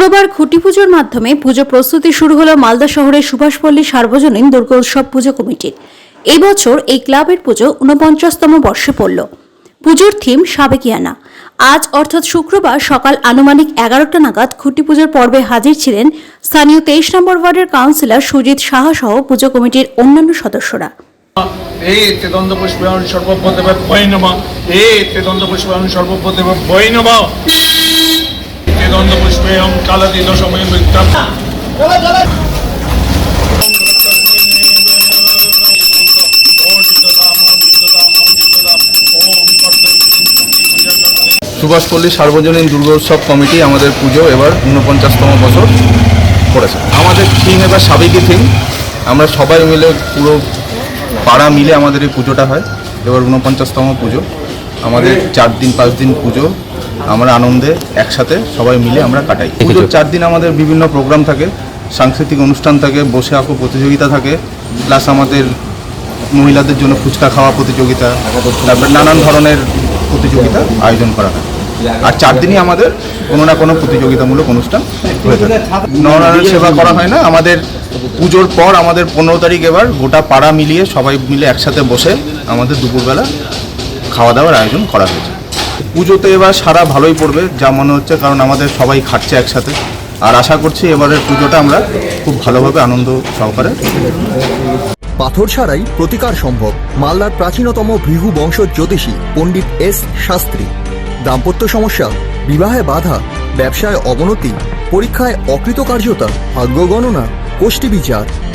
শুক্রবার খুঁটি পুজোর মাধ্যমে পুজো প্রস্তুতি শুরু হলো মালদা শহরের সুভাষপল্লী সার্বজনীন দুর্গোৎসব পুজো কমিটির। এই বছর এই ক্লাবের পুজো ঊনপঞ্চাশতম বর্ষে পড়ল। পুজোর থিম সাবেকিয়ানা। আজ অর্থাৎ শুক্রবার সকাল আনুমানিক এগারোটা নাগাদ খুঁটি পুজোর পর্বে হাজির ছিলেন স্থানীয় তেইশ নম্বর ওয়ার্ডের কাউন্সিলর সুজিত সাহা সহ পুজো কমিটির অন্যান্য সদস্যরা। এ তেদন্ত পুষ্পায়ন সর্বপদেবে বৈ নম এ তেদন্ত পুষ্পায়ন সর্বপদেবে বৈ নম তেদন্ত পুষ্পেয়ম কালাতীত সময় বিদ্যাম সুভাষপল্লী সার্বজনীন দুর্গোৎসব কমিটি আমাদের পুজো এবার ঊনপঞ্চাশতম বছর করেছে আমাদের থিম এবার সাবেকি থিম আমরা সবাই মিলে পুরো পাড়া মিলে আমাদের এই পুজোটা হয়। এবার ঊনপঞ্চাশতম পুজো। আমাদের চার দিন, পাঁচ দিন পুজো। আমরা আনন্দে একসাথে সবাই মিলে আমরা কাটাই। পুজোর চার দিন আমাদের বিভিন্ন প্রোগ্রাম থাকে সাংস্কৃতিক অনুষ্ঠান থাকে বসে আঁকো প্রতিযোগিতা থাকে প্লাস আমাদের মহিলাদের জন্য ফুচকা খাওয়া প্রতিযোগিতা তারপর নানান ধরনের প্রতিযোগিতা আয়োজন করা হয়। আর চার দিনই আমাদের কোনো না কোনো প্রতিযোগিতামূলক অনুষ্ঠান হয়ে থাকে। নরনারায়ণ সেবা করা হয় না আমাদের পুজোর পর আমাদের পনেরো তারিখ এবার গোটা পাড়া মিলিয়ে সবাই মিলে একসাথে বসে আমাদের দুপুরবেলা খাওয়া দাওয়ার আয়োজন করা হয়েছে। পুজোতে এবার সারা ভালোই পড়বে, যা মনে হচ্ছে কারণ আমাদের সবাই খাচ্ছে একসাথে। আর আশা করছি এবারের পুজোটা আমরা খুব ভালোভাবে আনন্দ সহকারে পাথর ছাড়াই প্রতিকার সম্ভব। মালদার প্রাচীনতম ভৃহু বংশ জ্যোতিষী পণ্ডিত এস শাস্ত্রী। দাম্পত্য সমস্যা, বিবাহে বাধা, ব্যবসায় অবনতি, পরীক্ষায় অকৃতকার্যতা, ভাগ্য গণনা গোষ্ঠী বিচার।